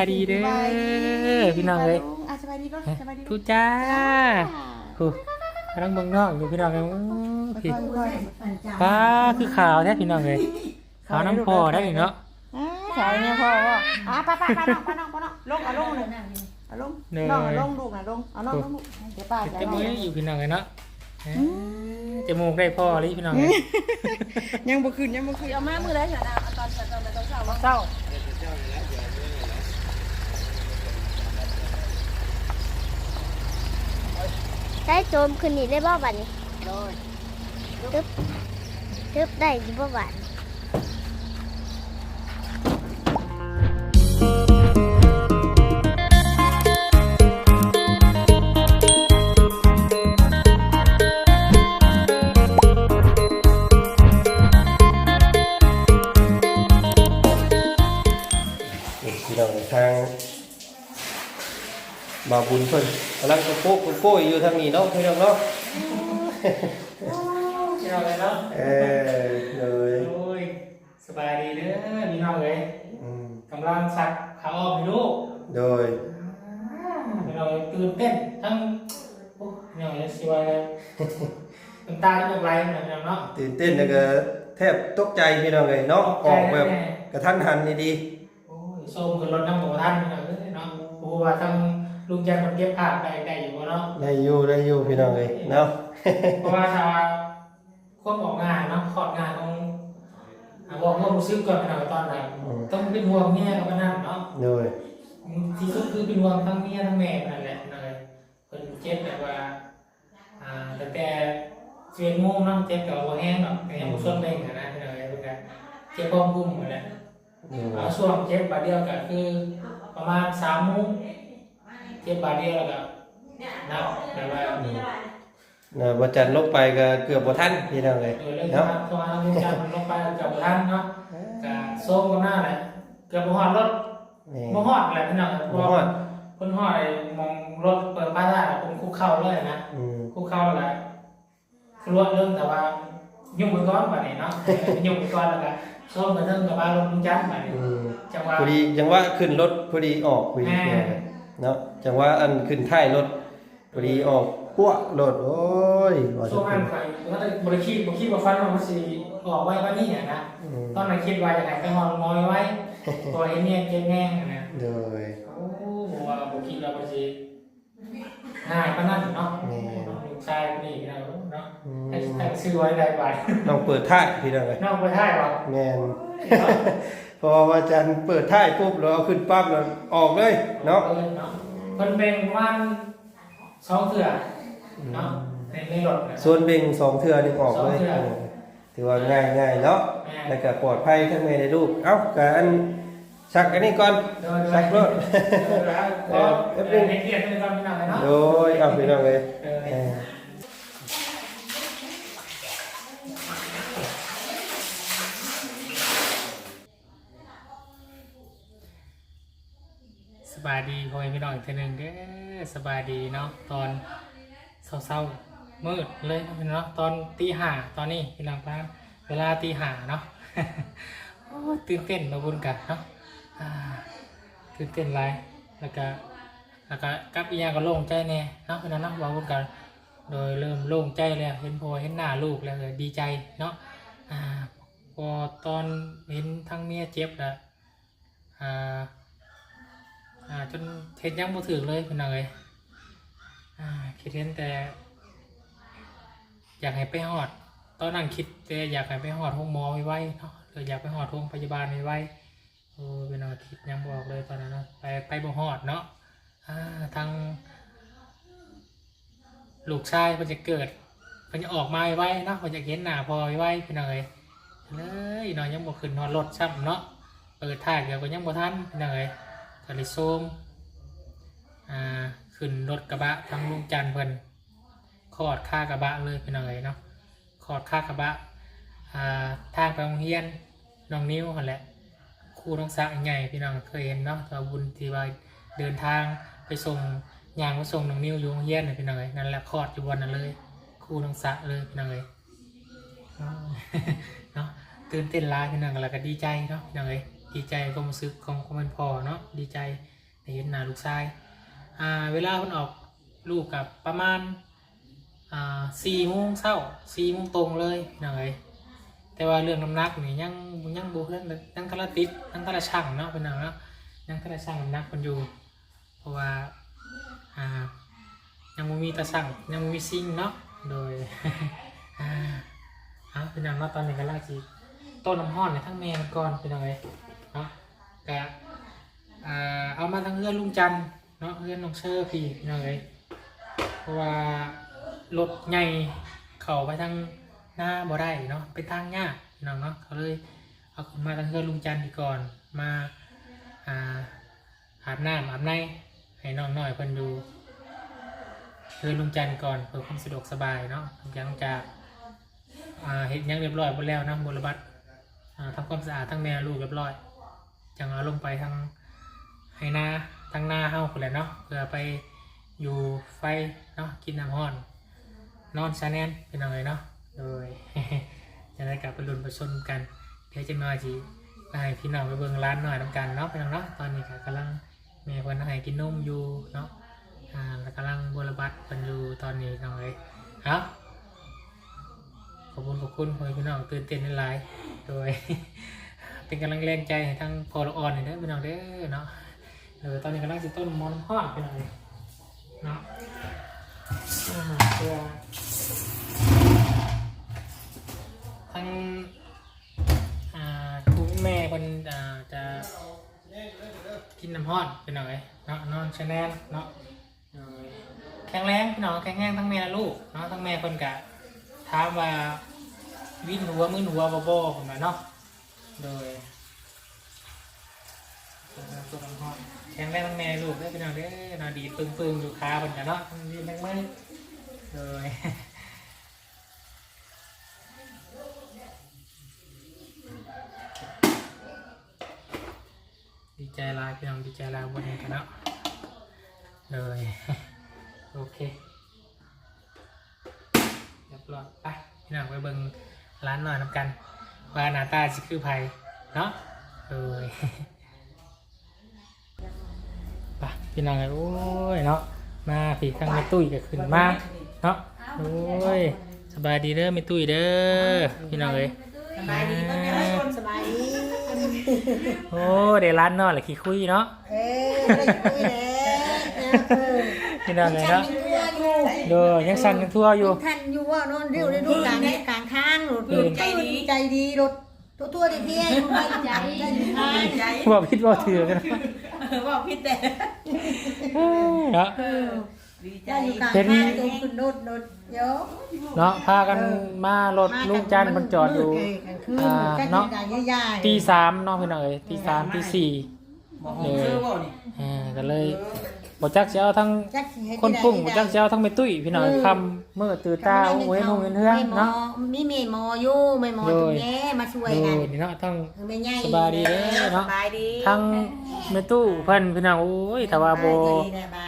บายดีเด้อพี่น้องเอ้ยอะสบายดีก็สบายดีทุจ้าฮู้กำลังเบิ่งน้องอยู่พี่น้องเอ้ยอู้พี่ค่อยป้าคือขาวแท้พี่น้องเอ้ยขาวน้ำพอได้นี่เนาะๆอ่าสายเนี่ยพ่อว่าอะป้าป้าป้าน้องป้าน้องป้าน้องลงเอาลงเลยเอาลงน้องเอาลงลูกนะลงเอาลงลงลูกเดี๋ยวป้าจะจะเอามืออยู่พี่น้องเอ้ยเนาะเอ้ยจมูกได้พอเลยพี่น้องเอ้ยยังบ่ขึ้นยังบ่ขึ้นเอามามือได้เถอะนะเอาตอนตอนตอนเช้าเศร้า ได้โจมขึ้นนี่ได้บ่บัดนี้ตึ๊บตึ๊บได้อยู่บ่บัด บุญเพิ่นกำลังกระโปกกระโก้อยู่ทางนี้เนาะพี่น้องเนาะพี่น้องเอ้ยเนาะเออเลยโอ้ยสบายดีเด้อพี่น้องเอ้ยอืมกำลังซักขาออกให้ลูกโดยพี่น้องเอ้ยตื่นเต้นทั้งโอ้พี่น้องเอ้ยสิว่าอะไรน้ำตาที่ไหลมาพี่น้องเนาะตื่นเต้นแล้วก็แทบตกใจพี่น้องเลยเนาะออกแบบกระทันหันนี่ดีโอ้ยส้มขึ้นรถน้ำหมูท่านพี่น้องเอ้ยเนาะโอ้ว่าทั้ง ลุงจันทร์มันเก็บภาพได้ได้อยู่บ่เนาะ ได้อยู่ได้อยู่พี่น้องเลยเนาะ เพราะว่าถ้าควบออกงานเนาะขอดงานต้องอ่าบอกว่ารู้สึกก่อนพี่น้องตอนไหนอืม ต้องเป็นห่วงเมียกับนั่นเนาะ โดยที่สุดคือเป็นห่วงทั้งเมียทั้งแม่นั่นแหละเลยเพิ่นเจ็บแบบว่า อ่าแต่แต่เสียงโมงเนาะเจ็บกับหัวแห้งเนาะแต่ยังบ่ส่วนเบ่งอะนะพี่น้องเอ้ยเพิ่นก็เจ็บพร้อมกุ้มหมดแหละอืมเอาช่วงเจ็บบาดเดียวก็คือประมาณสามโมง เจ็บบาดเดียวแล้วก็นับแต่ว่านะบ่จันลงไปก็เกือบบ่ทันพี่น้องเลยเออเรื่องเนาะตัวทางการมันลงไปกับท่านเนาะกับโซ่กันหน้าแหละเกือบบ่ฮอดรถนี่บ่ฮอดแหละพี่น้องเพบ่ราะฮอว่าดเพิ่นฮอดไอ้มองรถเปิดป้ายได้ผมคุกเข้าเลยนะ อืมคุกเข้าแล้วก็คือรถเรื่องแต่ว่า ยุ่งไปก่อนบัดนี้เนาะ ยุ่งไปก่อนแล้วก็โซ่กันเรื่องกับว่ารถลุงจันทร์บัดนี้อืมจังหวะพอดีจังว่าขึ้นรถพอดีออกพอดีแม่เนาะจังว่าอันขึ้นท้ายรถพอดีออกปั้วรถโอ้ยว่าช่วงนั้นไปก็ได้บริคิดบริคิดว่าฟันว่ามันสิออกไว้วันนี้เนี่ยนะอืมตอนนั้นคิดว่าจะไหนไปหอนน้อยไว้ตัวเองเนี่ยเก็บแง่งนะโดยโอ้ว่าบริคิดว่ามันสิง่ายปานนั้นเนาะแม่ลูกชายคนนี่นะเนาะอืมให้ให้ซื้อไว้ได้บาทต้องเปิดท้ายพี่น้องเลยนอกไปท้ายว่ะแม่น พอว่าอาจารย์เปิดท้ายปุ๊บเราเอาขึ้นปั๊บเราออกเลยเนาะเออเนาะมันเป็นประมาณสองเถื่อเนาะในในรถนะ ส่วนเบ่งสองเทือนึงออกเลยสองเทื่อ เออถือว่าง่ายง่ายๆเนาะแม่แล้วก็ปลอดภัยทั้งแม่ในลูกเอ้ากับอันชักอันนี้ก่อนโดยชักรถเออเออในเกียรติในความเป็นหนังเลยเนาะโดยเอาพี่น้องเลยเออเออ ส บายดีพ่อแม่พี่น้องอีกทีหนึ่งเด้อสบายดีเนาะตอนเศร้าๆมืดเลยเนาะตอนตีห้าตอนนี้พี่น้องป้าเวลาตีห้าเนาะโอ้ตื่นเต้นมาบุญกันเนาะตื่นเต้นไรแล้วก็แล้วก็กับอีกอย่างก็โล่งใจแน่เนาะพี่น้องเนาะมาบุญกันโดยเริ่มโล่งใจแล้วเห็นพ่อเห็นหน้าลูกแล้วดีใจเนาะอ่าพอตอนเห็นทั้งเมียเจ็บแล้วอ่า อ่าจนเห็นยังบ่ถึงเลยพี่น้องเอ้ยอ่าคิดเห็นแต่ อยากให้ไปหอด ตอนนั้นคิดแต่อยากให้ไปหอดห้องหมอไว้เนาะหรืออยากไปหอดโรงพยาบาลไว้ๆโอ้พี่น้องคิดยังบอกเลยตอนนั้นเนาะไปไปบ่หอดเนาะอ่าทางลูกชายมันจะเกิดมันจะออกมาไว้เนาะมันจะเห็นหน้าพอไว้พี่น้องเอ้ยเลยนอยยังบ่ขึ้นนอนรถซ้ำเนาะเปิดท่าเดียวก็ยังบ่ทันพี่น้องเอ้ย ก็เลยส้มอ่าขึ้นรถกระบะทางลุงจันเพิ่นขอดค่ากระบะเลยเป็นอะไรเนาะขอดค่ากระบะอ่าทางไปโรงเรียนน้องนิ้วคนแหละครูน้องสะใหญ่พี่น้องเคยเห็นเนาะตอนบุญที่ว่าเดินทางไปส่งยางไปส่งน้องนิ้วอยู่โรงเรียนน่ะพี่น้องเอ้ยนั่นแหละขอดอยู่วันนั้นเลยครูน้องสะเลยพี่น้องเอ้ยเนาะตื่นเต้นลายพี่น้องแล้วก็ดีใจเนาะพี่น้องเอ้ย ดีใจความรู้สึกของคนเป็นพ่อเนาะดีใจได้เห็นหน้าลูกชายอ่าเวลาคนออกลูกกับประมาณอ่าสี่โมงเช้าสี่โมงตรงเลยพี่น้องเอ้ยแต่ว่าเรื่องน้ำหนักนี่ยังยังบูเพื่อนยังทะละติดยังทะละช่างเนาะพี่น้องเนาะยังทะละช่างน้ำหนักมันอยู่ เพราะว่าอ่ายังมีตาสั่งยังมีซิงเนาะโดยอ่าเอาพี่น้องเนาะตอนนี้ก็ล่าจีต้นน้ำห้อนในทั้งแม่มันก่อนพี่น้องเอ้ย เนาะกะเอามาทั้งเพื่อนลุงจันทร์เนาะเพื่อนน้องเชอร์พี่น้องเอ้ยเพราะว่ารถใหญ่เข้าไปทางหน้าบ่ได้เนาะเป็นทางยากน้องเนาะเขาเลยเอาขึ้นมาทั้งเพื่อนลุงจันทร์ดีก่อนมาอ่าอาบน้ำอาบในให้น้องหน่อยเพิ่นดูเพื่อนลุงจันทร์ก่อนเพื่อความสะดวกสบายเนาะหลังจากอ่าเห็ดหยังเรียบร้อยหมดแล้วนะบรบัตอ่าทำความสะอาดทั้งแม่ลูกเรียบร้อย จังเอาลงไปทางให้น้าทางหน้าเฮาคนแหละเนาะเพื่อไปอยู่ไฟเนาะกินน้ำห้อน นอนชาแนนเป็นอะไรเนาะโดยจะได้กลับไปรุนไปชนกันเดี๋ยวจะมาจีไปพี่น้องไปเบิ่งร้านหน่อยน้ำกันเนาะพี่น้องเนาะตอนนี้ก็กำลังแม่เพิ่นให้กินนมอยู่เนาะอ่าแล้วกำลังบรบัตเพิ่นอยู่ตอนนี้น้องเอ้ยเอาขอบคุณขอบคุณพ่อแม่พี่น้องตื่นเต้นในไลน์โดย เป็นกำลังแรงใจให้ทั้งพอละอ่อนเด้อพี่น้องเด้อเนาะเดี๋ยวตอนนี้กำลังสิต้นมอนพ่อพี่น้องเนาะเพื่อทั้งอ่าคุณแม่คนอ่าจะกินน้ำห้อนพี่น้องเอ้ยเนาะนอนชาแนลเนาะแข็งแรงพี่น้องแข็งแรงทั้งแม่และลูกเนาะทั้งแม่คนกะถามว่าวิ่นหัวมึนหัวบอบอผมนะเนาะ โดยตัวน้ำหอมแข็งแรงทั้งแม่ลูกได้เป็นเอาเด้นาดีปึงปึงๆอยู่ขาเป็นกันเนาะดีแม่งไหมโดยดีใจลายพี่น้องดีใจลายวันนี้กันเนาะเลยโอเคเรียบร้อยไปพี่น้องไปเบิ่งร้านหน่อยน้ำกัน ว่าหน้าตาสิคือไผเนาะเอ้ยไปพี่น้องเอ้ยโอ้ยเนาะมาผีข้างแม่ตุ้ยก็ขึ้นมาเนาะโอ้ยสบายดีเด้อแม่ตุ้ยเด้อพี่น้องเอ้ยสบายดีก็ไม่ให้คนสบายดีโอ้เดี๋ยวร้านนอนแหละขี้คุยเนาะเอ้ยไม่ได้คุยแล้วเออพี่น้องเอ้ยเนาะทั่วอยู่เด้อยังสั่นยังทั่วอยู่ท่านอยู่ว่านอนเรียวได้ดูกลางกลางข้างรถใจดีใจดีรถตัวตัวดีพี่ให้ใจใจใจว่าพิษว่าถือกันบอกพี่แต่เนาะใจอยู่กลางข้างตรงขึ้นรถรถเยอะเนาะพากันมารถลุงจันทร์มันจอดอยู่อ่าเนาะตีสามเน้องพี่น้องเอ้ยตีสามตีสี่เลยอ่าก็เลย บจักเช้าทั้งคนปรุ้งบจักเช้าทั้งเมตุ้ยพี่น้องคำเมื่อตื่นตาโอ้ยหงเงินเฮืองเนาะมีเมย์มออยู่เมย์มอตรงนี้มาช่วยโดกันยนี่เนาะทั้งไม่ใหญ่สบายดีเด้อเนาะสบายดีทั้งเมตู้เพิ่นพี่น้องโอ้ยถ้าว่าโบ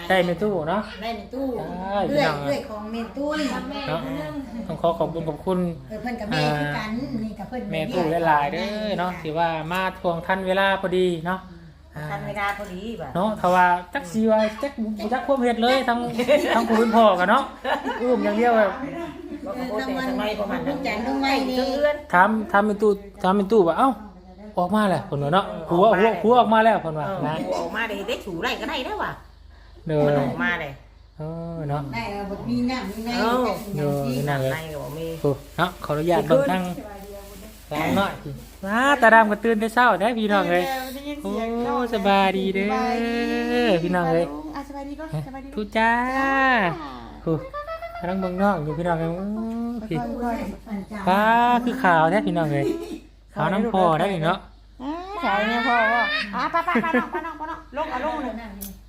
ได้เมตู้เนาะได้เมตู้ได้พี่เรื่อยน้องเรื่อยของเมตู้เนาะต้องขอขอบคุณขอบคุณเออเพิ่นกับแม่คือกันนี่กับเพิ่นแม่ตู้หลายๆเด้อเนาะที่ว่ามาทวงทันเวลาพอดีเนาะอ่า ทันเวลาพอดีบ่ะเนาะถ้าว่าจักสีว่าจักบ่จักความเฮ็ดเลยทั้งทั้งผู้เป็นพ่อกันเนาะอุ้มอย่างเดียวแบบเออทั้งวันต้องจันต้องไว้นี่ถามถามเป็นตู้ถามเป็นตู้ว่าเอ้าออกมาแล้วเพิ่นว่าเนาะหัวหัวหัวออกมาแล้วเพิ่นว่านะออกมาได้ได้ถูไรก็ได้แล้วว่ะเด้อมันออกมาเลยเออเนาะได้บ่มีน้ำมีในเด้อนั่นเลยในก็บ่มีโอ้เนาะขออนุญาตเบิ่งทางทางหน่อยมาตาดำก็ตื่นแต่เช้าได้พี่น้องเอ้ยโอ้ สบายดีเด้อพี่น้องเอ้ยอะสบายดีก็สบายดีทุจ้าโอ้กำลังเบิ่งน้องอยู่พี่น้องเอ้ยโอ้พี่ฟ้าคือขาวแท้พี่น้องเลยขาวน้ำพอได้เนาะใช่เนี่ยพ่อว่าอะป้าป้าป้าน้องป้าน้องป้าน้องลงเอาลงเลย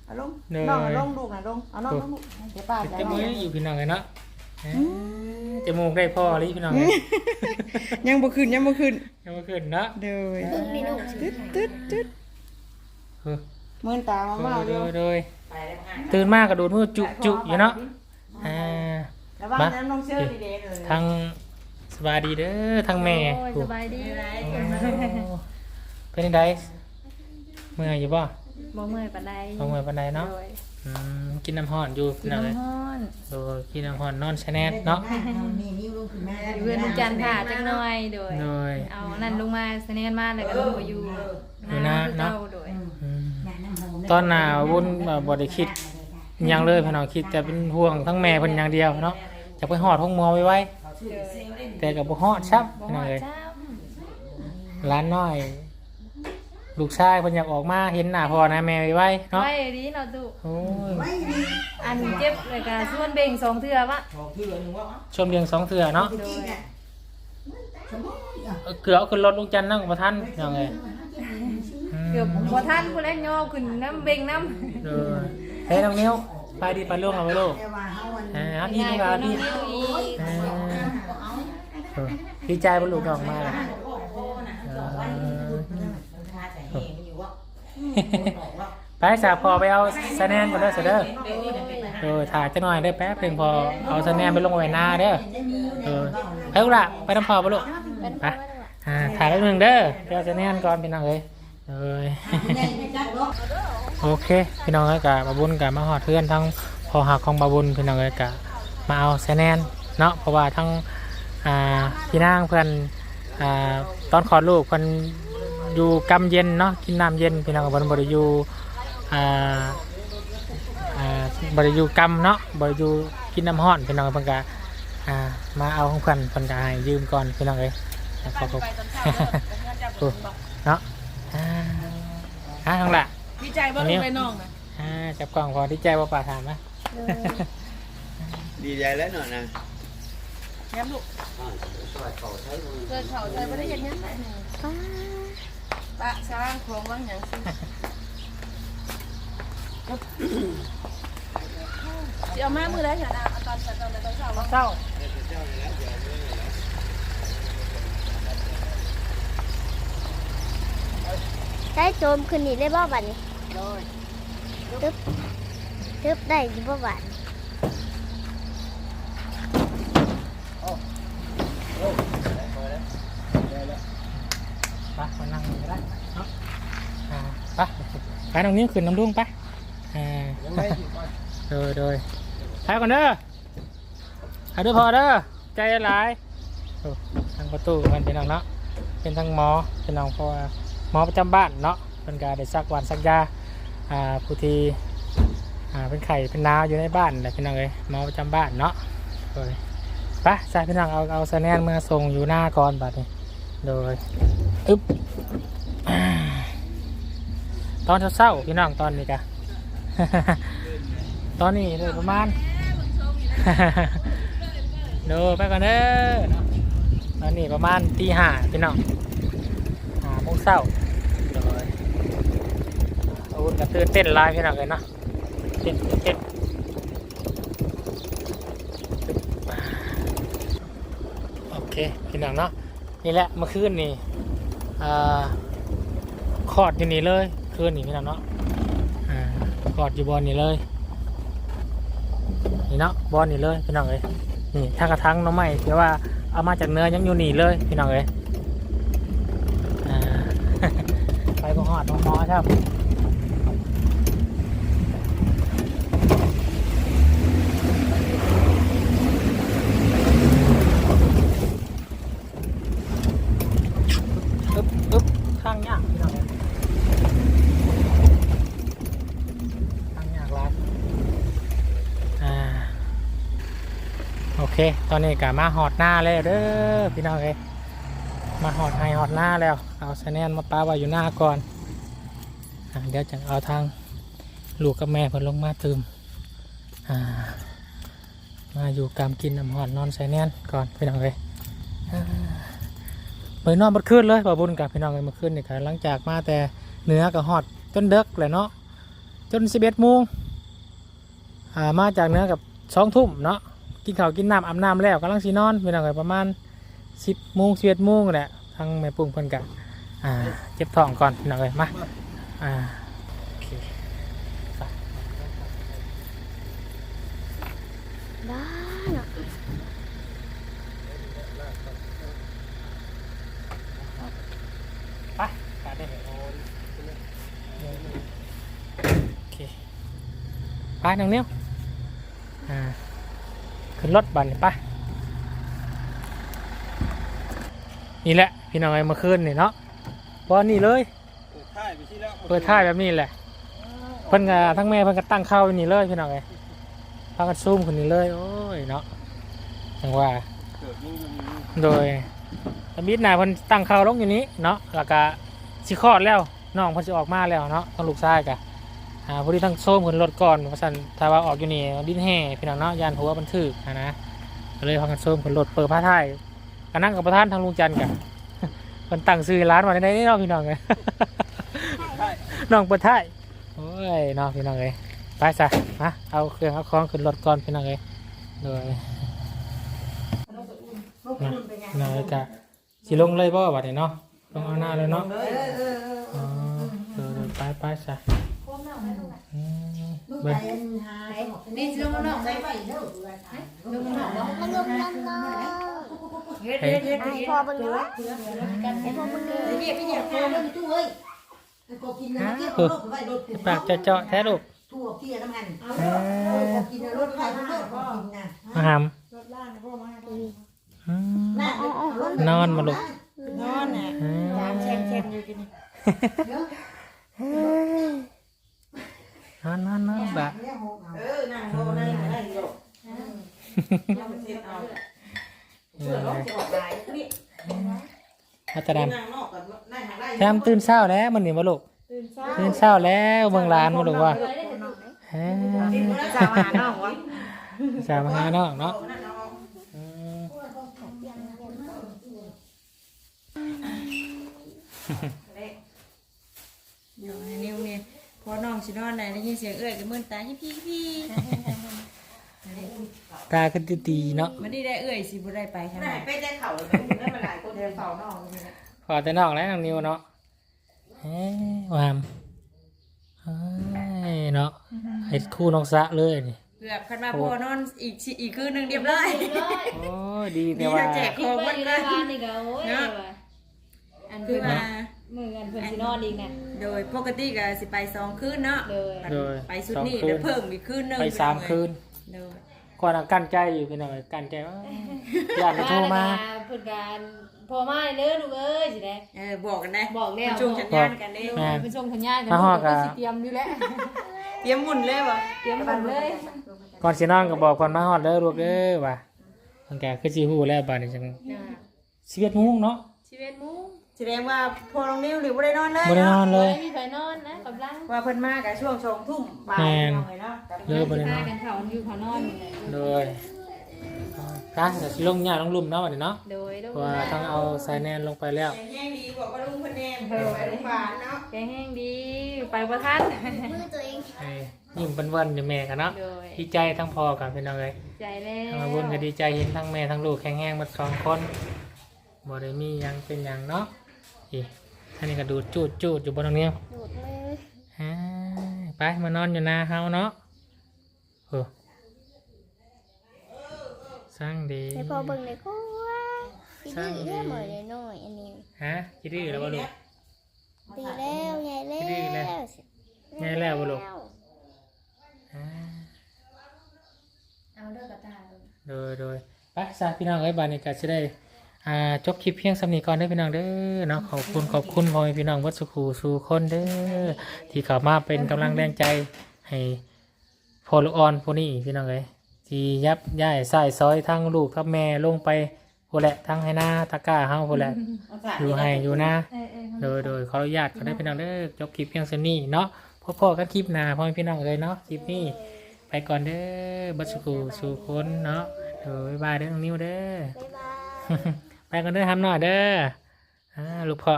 เอาลงน้องเอาลงลูกน่ะลงเอาน้องลงลูกเดี๋ยวป้าจะจมูกอยู่พี่น้องเลยเนาะเอ้ยจมูกได้พอเลยพี่น้องเลยยังบ่ขึ้นยังบ่ขึ้นยังไม่ขึ้นเนาะเด้อตึ๊ดตึ๊ดตึ๊ด เออมือตามาโดเมายโดยตื่นมากกระโดดมือจุจุอยู่เนาะอ่าระวังน้ำน้องเชื่อดีๆเลยทางสบายดีเด้อทางแม่โอ้ยโอ้สบายดีโอ้เป็นไงเมื่อยอยู่บ่บ่เมื่อยปานใดบ่เมื่อยปานใดเนาะโดยอืมกินน้ำร้อนอยู่กินนั่นเลยน้ำฮ้อนโดยกินน้ำร้อนนอนแช่แน่เนาะอยู่เพื่อนลุงจันทร์ค่ะจังหน่อยโดยโดยเอานั่นลงมาเสนนมาแล้วก็ลงมาอยู่อยู่หน้าคือเนาะเก่โดยอืม ตอนหน้าวุ่นแบบบ่ได้คิดหยังเลยพี่น้องคิดแต่เป็นห่วงทั้งแม่เพิ่นอย่างเดียวเนาะจะไปหอดห้องหมอไว้ไว้แต่ก็บ่ฮอดซับบ่พี่น้ฮอองดเอ้ย จ้าร้านน้อย ลูกชายเพิ่นอยากออกมาเห็นหน้าพ่อหน้าแม่ไว้ไว้เนาะไว้ดีเนาะตุโอ้ยอันเจ็บเลยก็ส่วนเบ่งสองเทื่อวะชมเรียงสองเถื่อเนาะโดยเออเกือบเอาขึ้นรถลุงจันทร์นั่งกับประทันยังไงอืม เกือบบ่ทันผู้แรกย่อขึ้นน้ำเบ่งน้ำเออเฮ้ยน้องนิ้วไปดีไปลูกเอาไปลูกเออเอาดีลูกเอาดีง่ายกว่าน้องนิ้วอีกเออเออดีใจบรรลุดอกมาเลยเออไปสาพอไปเอาสแนนก่อนเด้อเสยเด้อเออถ่ายจะหน่อยได้อแป๊บเพียงพอเอาสแนนไปลงไว้หน้าเด้อเออไปลูกละไปน้ำพอไปลูกไปอ่าถ่ายแล้วหนึ่งเด้อเดี๋ยวสแนนก่อนพี่น้องเอ้ย เอ้ยโอเค พี่น้องเอ้ยกะบาบุญกะมาหอดเพื่อนทั้งพอหักของบาบุญพี่น้องเอ้ยกะมาเอาแซแนนเนาะเพราะว่าทั้งอ่าพี่นางเพื่อนอ่าตอนขอดลูกเพื่อนอยู่กำเย็นเนาะกินน้ำเย็นพี่น้องกับบริอยู่อ่าอ่าบริอยู่กำเนาะบริอยู่กินน้ำห้อนพี่น้องเพื่อนกะอ่ามาเอาของเพื่อนเพื่อนกะให้ยืมก่อนพี่น้องเอ้ยขอบคุณโอ้เนาะอ่า อ่าทางละดีใจบ่ลูกไปน้องน่ะอ่าจับกล่องพอที่ใจว่าป่าถามไหมเลยดีใจแล้วหน่อยนะแย้มลูกเกิดเขาใช้บ่ได้เฮ็ดหยังเลยป้าปะสร้างโครงว่างหยังสิสิเอามามื้อใดเหรอนะเอาตอนตอนตอนเช้าบ่เศร้า ได้โจมขึ้นนี่ได้บ่บัดนี้ตึ๊บตึ๊บได้อยู่บ่บัดนี้ไปมานั่งก็ได้เนาะอ่าไปไปตรงนี้ขึ้นน้ำรุ่งไปอ่าโดยโดยไปก่อนเด้อเอาเด้อพอเด้อใจหลายโอ้ทางประตูมันเป็นทางเนาะเป็นทางหมอเป็นทางเพราะว่าห มอประจำบ้านเนาะเป็นการได้ซักวันซักยาอ่าผู้ที่อ่าเป็นไข่เป็นนาวอยู่ในบ้านแหละพี่น้องเอ้ยหมอประจำบ้านเนาะโดยไปใส่พี่น้องเอาเอาสแนนมาส่งอยู่หน้าก่อนบัดนี้โดยอึ๊บตอนเช้าๆพี่น้องตอนนี้กะตอนนี้เลยประมาณดูไปก่อนเด้อะตอนนี้ประมาณตีห้าพี่น้องหาโมงเช้า อาวุธกระตือเต้นลายพี่น้องเลยเนาะเต้นเต้นโอเคพี่น้องเนาะนี่แหละเมื่อคืนนี่คอดอยู่นี่เลยคืนนี่พี่น้องเนาะคอดอยู่บอลนี่เลยนี่เนาะบอลนี่เลยพี่น้องเลยนี่ถ้ากระทั่งน้องใหม่ที่ว่าเอามาจากเนื้อยังอยู่นี่เลยพี่น้องเลยไปบ่หอดน้องหมอครับอึ๊บอึ๊บข้างยากพี่น้องเอ้ยข้างยากร้ายอ่าโอเค ตอนนี้กะมาหอดหน้าแล้วเด้อพี่น้องเอ้ยมาหอดไฮหอดหน้าแล้ว เอาสแนนมาป้าไว้อยู่หน้าก่อนอเดี๋ยวจะเอาทางลูกกับแม่พลงมาตืมามาอยู่กามกินน้ำหอดนอนใส่แนนก่อนพี่น้องเอ้ยอ่าไปนอนบัดคืนเลยบ่บุญกับพี่น้องกันเมื่อคืนนี่ครับหลังจากมาแต่เนื้อกับฮอดจนเด็กเลยเนาะจนสิบเอ็ดโมงอ่ามาจากเนื้อกับสองทุ่มเนาะ กินข้าวกินน้ำอาบน้ำแล้วกำลังสีนอนเวลาประมาณสิบโมงสิบเอ็ดโมงแหละทางแม่ปุ่งเพิ่นกันเจ็บท้องก่อนหน่อยมาบ้านไปไปได้โอไปทางเนี้ย รถบันนี่ไปนี่แหละ พี่น้องไอ้เมื่อคืนนี่เนาะบอนี่เลยเปิดท้ายไปที่แล้วเปิดท่ายแบบนี้แหละเพิ่นก็ทั้งแม่เพิ่นก็ตั้งเข้าไว้นี่เลยพี่น้องไอ้พากันซูมคนนี้เลยโอ้ยเนาะจังว่าเกิดยิ่งอยู่นี่โดยตมิดหนาเพิ่นตั้งเข้าลงอยู่นี้เนาะแล้วก็สิคลอดแล้วน้องเพิ่นสิออกมาแล้วเนาะทั้งลูกชายกะ อ่าพอดีทั้งโซ่มขึ้นรถก่อนเพราะฉะนั้นถ้าว่าออกอยู่นี่ดิ้นแห่พี่น้องเนาะยานหัวมันถึกอะนะก็เลยพากันโซ่มขึ้นรถเปิดผ้าท้ายก็นั่งกับประธานทางลุงจันทร์กันเพิ่นตั้งซื้อร้านมาในนี้เนาะพี่น้องเอ้ยน้องเปิดท้ายโอ้ยเนาะพี่น้องเอ้ยไปซะมาเอาเครื่องเอาของขึ้นรถก่อนพี่น้องเอ้ยโดยลูกคุณเป็นไงพี่น้องเอ้ยกะสิลงเลยบ่บัดนี้เนาะลงเอาหน้าเลยเนาะเออเออเอออ๋อเดี๋ยวเดี๋ยวไปไปซะอืม ลูกเบิ่ใจงหายนี่ลงมาน้องใจได้ไปเด้อลงมาน้องบ่มาลุมน้ำน้องเฮ็ดเฮ็ดเฮ็ดเฮ็ดพอเบิ่งเนาไอ้พอเบิ่งเนาะเรียกไปเหยียบคอมันตู้เอ้ยไอ้กกินนะเกี่ยวกับรถไว้รถปากเจาะแท้ลูกทั่วที่น้ำมันเอเออกินรถไฟมันก็กินนะมาหามรถล่างพ่อมาอืมน่ะนอนมาลูกนอนน่ะอืมตามแช่งแช่งอยู่กินนอ นนอนนอนบะเออนั่งโง่นั่งนั่งอยู่ยังเสร็จเอาเอเพื่ออรถจะออกลายนี่อาจารย์นั่งนอกกับนั่งหาได้แซมตื่นเช้าแล้วมันนี่มาลูกตื่นเช้าตื่นเช้าแล้วเมืองลานมาลูกว่าเฮ้สาวหาน้องวะสามหาน้องเนาะอืมอยู่ในนิ้วนี่ พอน้องสินอนได้ได้ยินเสียงเอื้อยก็มึนตาพี่พี่ตาขึ้นตีๆเนาะมันนี่ได้เอื้อยสิบ่ได้ไปข้างไหนในไปได้เข่าเลยได้มาหลายคนเดินเฝ้านอกนี่นะพอแต่น้องแล้วน้องนิวเนาะเฮ้วามเฮ้ยเนาะให้คู่น้องสะเลยนี่เกือบคันมาพอนอนอีกสิอีกคืนหนึงเรียบร้อย โอ้ยดีแต่นี่ว่า เราแจกของมันเลยนี่ก็โอ้ยเนาะ อันคืคืออมา มือกันเพิ่นสินอนอีกน่ะ โดยปกติก็สิไปสองคืนเนาะเลยโดยไปสุดสองนี่คืเดี๋ยนวเพิ่มอีกคืนหนึงไปสามคืนโดยก่อนเอากั้นใจอยู่พี่น้อยกั้นใจว่าอยากจะโทรมา เพิ่นการพอมาเด้อลูกเอ้ยสิได้ เออบอกกันได้บอกแล้วมันจุงสัญญาณกันเด้แม่นเป็นส่งสัญญาณกันมาฮอดก็อะสิเตรียมอยู่แล้วเตรียมหมุนเลยบ่เตรียมหมดเลยก่อนสินอนก็บอกก่อนมาฮอดเด้อลูกเด้อว่าตั้งแต่คือสิฮู้แล้วบัดนี้จัง11:00นเนาะชีวิตมุ้ง แสดงว่าพอลงนิ้วหรือบ่ได้นอนเลยบ่ได้นอนเลยไม่มีไฟนอนนะกำลังว่าเพิ่นมากับช่วงสองทุ่มบ่ายแม่นเอาไว้เนาะเลิกบ่ได้นพาอนกันเขาอยู่เขานอนอยู่เลยโดยกะจะสิลงหญ้าลงหลุมเนาะบัดนี้เนาะโดยโดเพราะว่าต้องเอาสายแนนลงไปแล้วแห้งดีบอกว่าลุงเพิ่นแน่ไปโรงพยาบาลเนาะแกงแห้งดีไปบ่ทันมือตัวเองไอ้ยิ้มเป็นวันอยู่แม่กันเนาะโดยดีใจทั้งพ่อกับพี่น้องเลยใจแล้วทั้งอาบุญก็ดีใจเห็นทั้งแม่ทั้งลูกแข็งแรงหมาสองคนบ่ได้มีหยังเป็นหยังเนาะอี ท่านนี้ก็ดูดจูดจูดอยู่บนตรงนี้ดูดมืออ่าไปมานอนอยู่นาเฮาเนาะโอ้สร้างดีไอ้พ่อเบิ่งเลยก็ว่าอีดื้อเด้อหมดเลยน้อยอันนี้ฮะคิดดื้อแล้วบ่ลูกดีแล้วใหญ่แล้วดีแล้วใหญ่แล้วบ่ลูกอ่าเอาเด้อกระตาเลยโดยโดยไปซาพี่น้องเอ้ยบานนี้ก็จะได้ อ่าจบคลิปเพียงสำนีก่อนเด้อพี่น้องเด้อเนาะขอบคุณขอบคุณพ่อแม่พี่น้องวัดสุขูสู่คนเด้อที่เข้ามาเป็นกำลังแรงใจให้พ่อลูกอ่อนพวกนี้พี่น้องเอ้ยที่ยับย้ายสายซอยทั้งลูกทั้งแม่ลงไปพวกแหละทั้งให้หน้าตะกร้าเฮาพวกแหละอยู่ให้อยู่นะเออเออโดยโดยขออนุญาตขอได้พี่น้องเด้อจบคลิปเพียงสำนีเนาะพ่อๆกันคลิปหน้าพ่อแม่พี่น้องเอ้ยเนาะคลิปนี้ไปก่อนเด้อบัดสุขูสู่คนเนาะเดี๋ยวบ๊ายบายเด้อน้องนิ้วเด้อบ๊ายบายไป กันเด้อทำหน่อยเด้ออ่าลูกพ่อ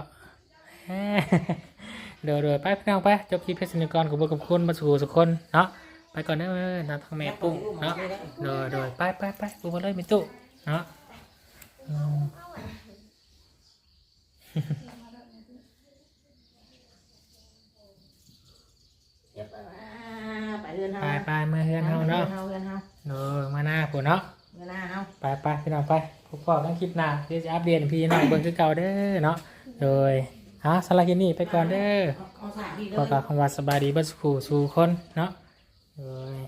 แฮะเดี๋ยวเดี๋ยวไปพี่น้องไปจบคลิปเพชรสนิทกรของบุญกับคุณบัดสุขูสุขคนเนาะไปก่อนเด้อนะทางแม่ปุ้งเนาะเดี๋ยวเดี๋ยวไปไปไปปุ้งมาเลยมิตุเนาะอืมไปเรือนเฮาไปไปเมื่อเฮือนเฮาเนาะเฮาเรือนเฮาเดี๋ยวมาหน้าผู้เนาะ เรือนหน้าเฮาไปไปพี่น้องไปพบกันคลิปหน้าเดี๋ยวจะอัปเดตให้พี่น้องเบิ่งคือเก่าเด้อเนาะโดยฮะสำหรับคลิปนี้ไปก่อนเด้อเขาสาดดีเลขอยกล่าวคำว่าสบายดีเบัสคูสู่คนเนาะเอ้ย